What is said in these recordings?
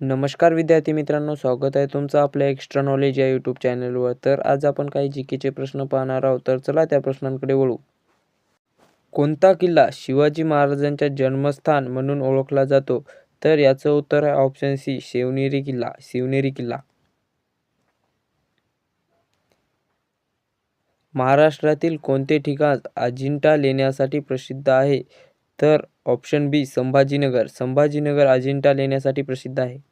नमस्कार विद्यार्थी मित्रांनो स्वागत आहे तुमचं आपल्या एक्स्ट्रा नॉलेज या यूट्यूब चॅनलवर तर आज आपण काही जीकेचे प्रश्न पाहणार आहोत. तर चला त्या प्रश्नांकडे वळू. कोणता किल्ला शिवाजी महाराजांच्या जन्मस्थान म्हणून ओळखला जातो? तर याचं उत्तर आहे ऑप्शन सी शिवनेरी किल्ला. शिवनेरी किल्ला. महाराष्ट्रातील कोणते ठिकाण अजिंठा लेण्यासाठी प्रसिद्ध आहे? तर ऑप्शन बी संभाजीनगर. संभाजीनगर अजिंठा लेण्यासाठी प्रसिद्ध आहे.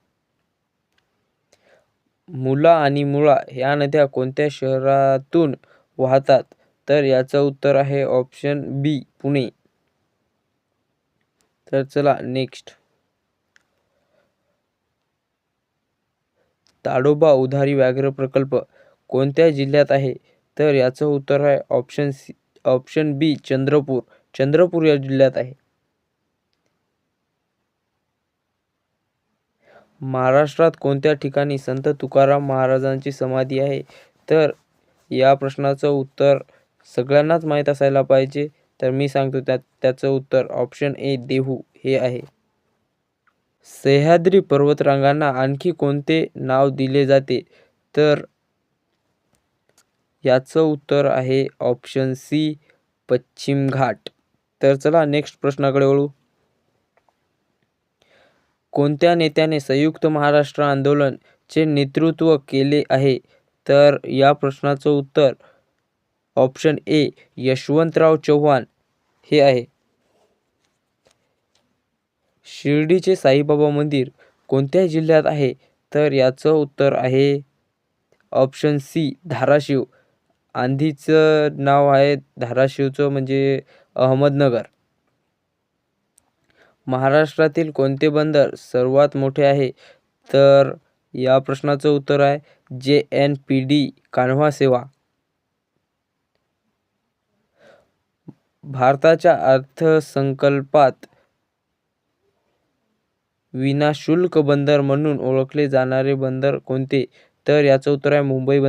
मुला आणि मुळा ह्या नद्या कोणत्या शहरातून वाहतात? तर याचं उत्तर आहे ऑप्शन बी पुणे. तर चला नेक्स्ट ताडोबा उधारी व्याघ्र प्रकल्प कोणत्या जिल्ह्यात आहे? तर याचं उत्तर आहे option C option B Chandrapur. Chandrapur या जिल्ह्यात आहे. महाराष्ट्रात कोणत्या ठिकाणी संत तुकाराम महाराजांची समाधी आहे? तर या प्रश्नाचं उत्तर सगळ्यांनाच माहीत असायला पाहिजे. तर मी सांगतो त्या त्याचं उत्तर ऑप्शन ए देहू हे आहे. सह्याद्री पर्वतरांगांना आणखी कोणते नाव दिले जाते? तर याचं उत्तर आहे ऑप्शन सी पश्चिम घाट. तर चला नेक्स्ट प्रश्नाकडे वळू. कोणत्या नेत्याने संयुक्त महाराष्ट्र आंदोलन चे नेतृत्व केले आहे? तर या प्रश्नाचं उत्तर ऑप्शन ए यशवंतराव चव्हाण हे आहे. शिर्डीचे साईबाबा मंदिर कोणत्या जिल्ह्यात आहे? तर याचं उत्तर आहे ऑप्शन सी धाराशिव. आंधीचं नाव आहे धाराशिवचं म्हणजे अहमदनगर. महाराष्ट्रातील कोणते बंदर सर्वात मोठे आहे? तर या प्रश्नाचं उत्तर आहे जे एन पी डी कान्हा सेवा. भारताच्या अर्थसंकल्पात विनाशुल्क बंदर म्हणून ओळखले जाणारे बंदर कोणते? तर याचं उत्तर आहे मुंबई बंदर.